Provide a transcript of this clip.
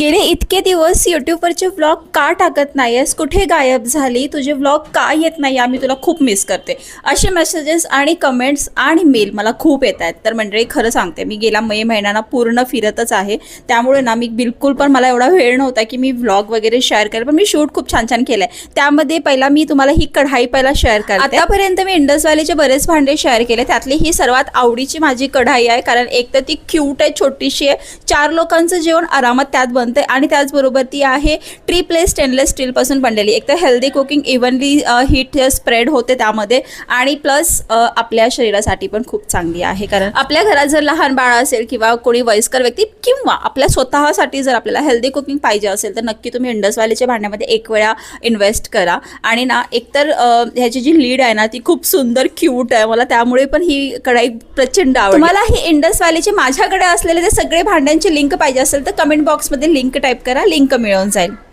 गेले इतके दिवस यूट्यूबवरचे व्लॉग का टाकत नाही आहेस कुठे गायब झाली? तुझे व्लॉग का येत नाही? आम्ही तुला खूप मिस करते. असे मेसेजेस आणि कमेंट्स आणि मेल मला खूप येत आहेत. तर मंडळी खरं सांगते मी गेला मे महिन्याना पूर्ण फिरतच आहे. त्यामुळे ना मी बिलकुल पण मला एवढा वेळ नव्हता की मी व्लॉग वगैरे शेअर करेल. पण मी शूट खूप छान छान केलं आहे त्यामध्ये पहिला मी तुम्हाला ही कढाई पहिला शेअर करते. आतापर्यंत मी इंडस व्हॅलीचे बरेच भांडे शेअर केले. त्यातली ही सर्वात आवडीची माझी कढाई आहे. कारण एक तर ती क्यूट आहे छोटीशी आहे. चार लोकांचं जेवण आरामात त्यात बनते आणि त्याचबरोबर ती आहे ट्री प्लेस स्टेनलेस स्टीलपासून बनलेली. एक तर healthy cooking evenly heat spread होते त्यामध्ये. आणि प्लस आपल्या शरीरासाठी पण खूप चांगली आहे. कारण आपल्या घरात जर लहान बाळ असेल किंवा कोणी वयस्कर व्यक्ती किंवा आपल्या स्वतःसाठी जर आपल्याला हेल्दी कुकिंग पाहिजे असेल तर नक्की तुम्ही इंडस व्हॅलीच्या भांड्यामध्ये एक वेळा इन्व्हेस्ट करा. आणि ना एकतर ह्याची जी लीड आहे ना ती खूप सुंदर क्यूट आहे. मला त्यामुळे पण ही कढाई प्रचंड आवडते मला ही इंडस व्हॅलीचे माझ्याकडे असलेले ते सगळे भांड्यांची लिंक पाहिजे असेल तर कमेंट बॉक्समध्ये लिंक टाईप करा. लिंक मिळून जाईल.